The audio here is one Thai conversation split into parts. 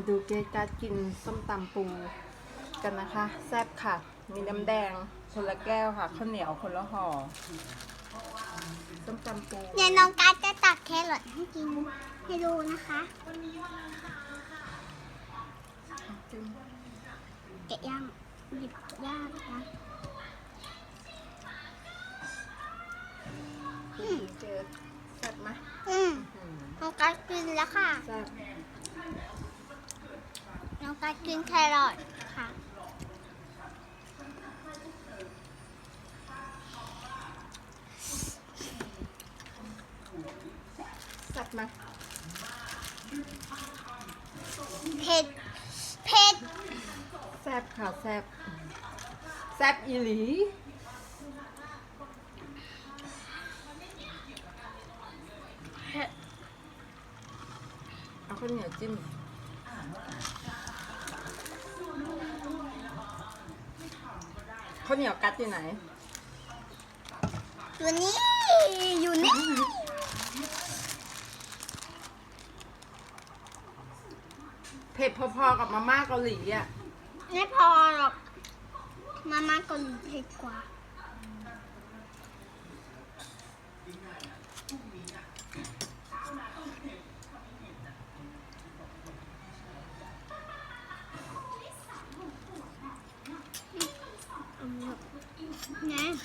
มาดูเกการดกินส้มตำปูกันนะคะ แซ่บค่ะ มีน้ำแดงคนละแก้วค่ะข้าวเหนียวคนละห่อส้มตำปูเดี๋ยวน้องการดจะตักแครอทให้กินให้ดูนะคะแกะย่างหยิบย่างนะเจอแซ่บไหมอืมอืมน้องการดกินแล้วค่ะ แซ่บ น้องการดกินแครอทค่ะแซ่บไหมเผ็ด เผ็ด แซ่บค่ะแซ่บแซ่บอีหลีเอาข้าวเหนียวจิ้ม ข้าวเหนียวกัดอยู่ไหน อยู่นี่ อยู่นี่ เผ็ดพอๆกับมาม่าเกาหลีอะ ไม่พอหรอก มาม่าเกาหลีเผ็ดกว่า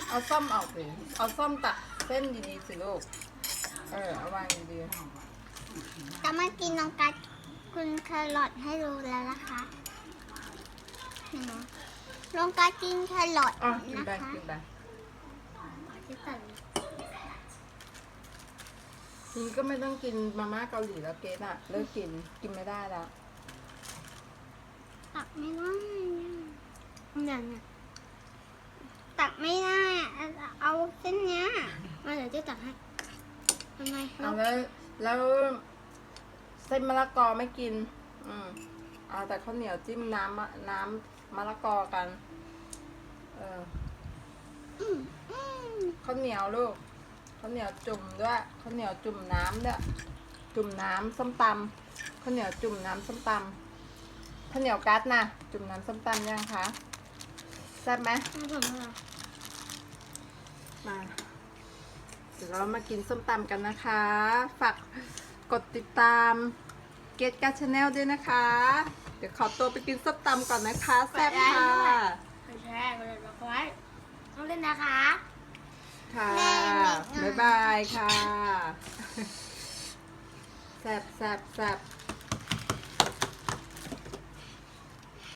เอาส้มออกสิเอาส้มตัดเส้นดีๆสิลูก เออเอาวางดีจะมากินน้องกัดคุณแครอทให้ดูแล้วนะคะเห็นไหมน้องกัดกินแครอทๆอะกินนะไปคะกินไปจะตัดทีนี้ก็ไม่ต้องกินมาม่าเกาหลีแล้วเกดอะเลิกกินกินไม่ได้แล้ว ตักไม่ได้เนี่ยเนี่ยตักไม่ได้เอาเอาเส้นเนี้ยมาเดี๋ยวจะตักให้ทำไมเอาแล้วแล้วเส้นมะละกอไม่กิน อืมเอาแต่ข้าวเหนียวจิ้มน้ำมะน้ำมะละกอกัน เอออืมอืมข้าวเหนียวลูกข้าวเหนียวจุ่มด้วยข้าวเหนียวจุ่มน้ำด้วยจุ่มน้ำส้มตำข้าวเหนียวจุ่มน้ำส้มตำข้าวเหนียวกัดนะจุ่มน้ำส้มตำยังคะแซ่บไหมเอาผมมามา เดี๋ยวเรามากินส้มตำกันนะคะ ฝากกดติดตามเกตการชาแนลด้วยนะคะ เดี๋ยวขอตัวไปกินส้มตำก่อนนะคะ แซ่บค่ะไปแชร์กันเลยบอกไว้ต้องเล่นนะคะ ค่ะแม่บ๊ายบายค่ะ แซ่บแซ่บแซ่บ